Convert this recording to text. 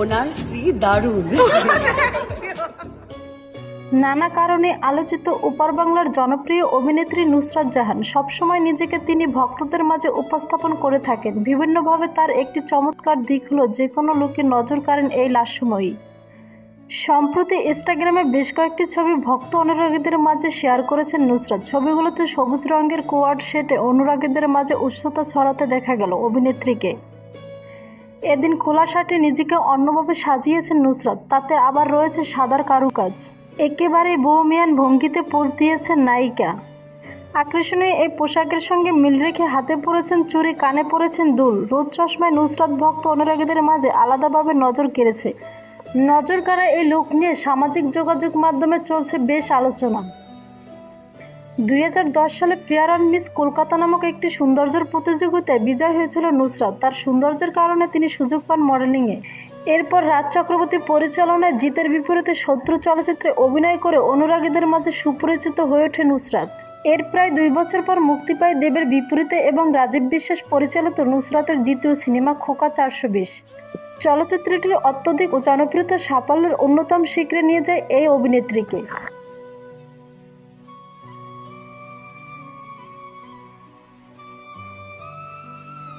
ওনার স্ত্রী দারুণ। নানা কারণে আলোচিত ওপার বাংলার জনপ্রিয় অভিনেত্রী নুসরাত জাহান সবসময় নিজেকে তিনি ভক্তদের মাঝে উপস্থাপন করে থাকেন। বিভিন্নভাবে তার একটি চমৎকার দিক হলো যে কোনো লোকের নজর কাড়েন এই লাস্যময়ী সম্প্রতি ইনস্টাগ্রামে বেশ কয়েকটি ছবি ভক্ত অনুরাগীদের মাঝে শেয়ার করেছেন নুসরাত। ছবিগুলোতে সবুজ রঙের কোয়ার্ড সেটে অনুরাগীদের মাঝে উৎসতা ছড়াতে দেখা গেল অভিনেত্রীকে। এদিন খোলা শার্টে নিজেকে অন্যভাবে সাজিয়েছেন নুসরাত, তাতে আবার রয়েছে সাদার কারুকাজ। একেবারে বৌমিয়ান ভঙ্গিতে পোজ দিয়েছেন নায়িকা। আকর্ষণীয় এই পোশাকের সঙ্গে মিল রেখে হাতে পরেছেন চুরি, কানে পরেছেন দুল। রোদ চশমায় নুসরাত ভক্ত অনুরাগীদের মাঝে আলাদাভাবে নজর কেড়েছে। নজর কাড়া এই লুক নিয়ে সামাজিক যোগাযোগ মাধ্যমে চলছে বেশ আলোচনা। দুই হাজার দশ সালে ফেয়ার অ্যান্ড মিস কলকাতা নামক একটি সৌন্দর্যের প্রতিযোগিতায় বিজয় হয়েছিল নুসরাত। তার সৌন্দর্যের কারণে তিনি সুযোগ পান মডেলিংয়ে। এরপর রাজ চক্রবর্তী পরিচালনায় জিতের বিপরীতে শত্রু চলচ্চিত্রে অভিনয় করে অনুরাগীদের মাঝে সুপরিচিত হয়ে ওঠে নুসরাত। এর প্রায় দুই বছর পর মুক্তি পায় দেবের বিপরীতে এবং রাজীব বিশ্বাস পরিচালিত নুসরাতের দ্বিতীয় সিনেমা খোকা চারশো বিশ। চলচ্চিত্রটির অত্যধিক জনপ্রিয়তা সাফল্যের অন্যতম শিখরে নিয়ে যায় এই অভিনেত্রীকে।